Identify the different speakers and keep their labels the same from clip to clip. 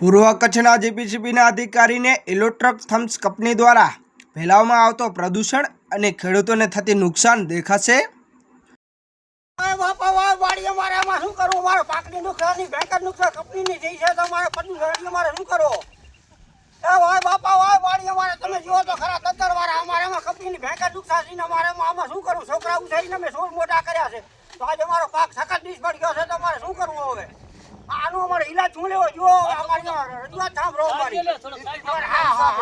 Speaker 1: પૂર્વ કચ્છના જીપીસીબીના અધિકારીને ઇલેક્ટ્રોક થમ્સ કંપની દ્વારા ફેલાવવામાં આવતો પ્રદૂષણ અને ખેડૂતોને થતી નુકસાન દેખાશે.
Speaker 2: મારે મારે છોકરા ઉછારીને અમે સોળ મોટા કર્યા છે. તો આજે અમારો પાક સખત નિષ્ફળ ગયો છે, તો અમારે શું કરવું? આનું અમારે લેવો અમારી રજૂઆત સાંભળો અમારી હા હા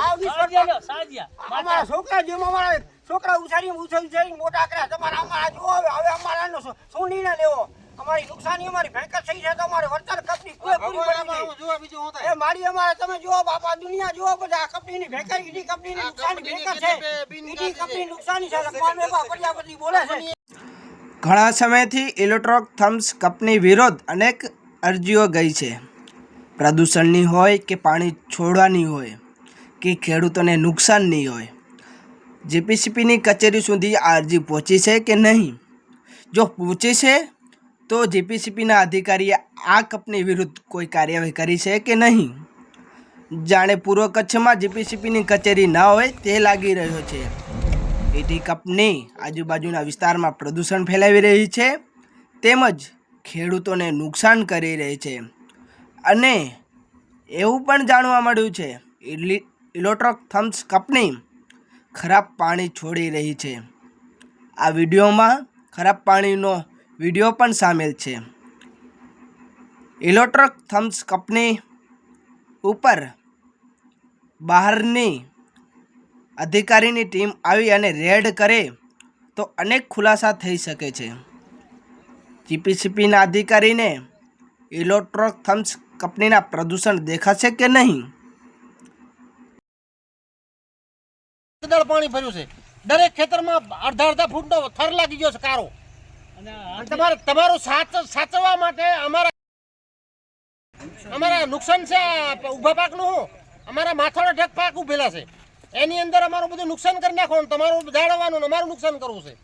Speaker 2: હા છોકરા જેમ અમારા છોકરા ઉછારી ઉછારી ઉછારી મોટા કર્યા. તમારા અમારા જો હવે અમારા શું- નિર્ણય લેવો? અમારી નુકસાની અમારી ભયંકર થઈ છે તો અમારે વળતર કંપની પૂરી પડી. એ મારી અમારે તમે જુઓ બાપા દુનિયા જુઓ બધા આ કંપનીની ભેંકર ઈડી કંપનીની નુકસાની ભયંકર છે. ઈડી કંપની નુકસાની છે લખવાનું એવા પ્રજાપતિ બોલે છે.
Speaker 1: ઘણા સમયથી ઇલેક્ટ્રોક થમ્સ કંપની વિરોધ અનેક અરજીઓ ગઈ છે. પ્રદૂષણની હોય કે પાણી છોડવાની હોય કે ખેડૂતોને નુકસાનની હોય, જીપીસીપીની કચેરી સુધી અરજી પહોંચી છે કે નહીં? જો પહોંચી છે, તો જીપીસીપીના અધિકારીએ આ કંપની વિરુદ્ધ કોઈ કાર્યવાહી કરી છે કે નહીં? જાણે પૂર્વ કચ્છમાં જીપીસીપીની કચેરી ન હોય તે લાગી રહ્યો છે. એટી કંપની આજુબાજુના વિસ્તારમાં પ્રદૂષણ ફેલાવી રહી છે, તેમજ ખેડૂતોને નુકસાન કરી રહી છે. અને એવું પણ જાણવા મળ્યું છે ઇલી ઇલેક્ટ્રોક થમ્સ કંપની ખરાબ પાણી છોડી રહી છે. આ વિડીયોમાં ખરાબ પાણીનો વીડિયો પણ સામેલ છે. ઇલેક્ટ્રોક થમ્સ કંપની ઉપર બહારની અધિકારીની ટીમ આવી અને રેડ કરે તો અનેક ખુલાસા થઈ શકે છે. જીપીસીપીના અધિકારીને ઇલેક્ટ્રોક થમ્સ કંપનીના પ્રદૂષણ દેખાશે કે નહીં?
Speaker 3: દળ પાણી ભર્યું છે. દરેક ખેતરમાં અડધા અડધા ફૂટનો થર લાગી ગયો છે કારો. અને તમારે તમારું સાચ સાચવવા માટે અમારા અમારા નુકસાન છે ઊભા પાકનું શું અમારા માથાનો ઢેક પાક ઉભેલા છે. એની અંદર અમારું બધું નુકસાન કરી નાખવાનું તમારું જાળવવાનું અમારું નુકસાન કરવું છે.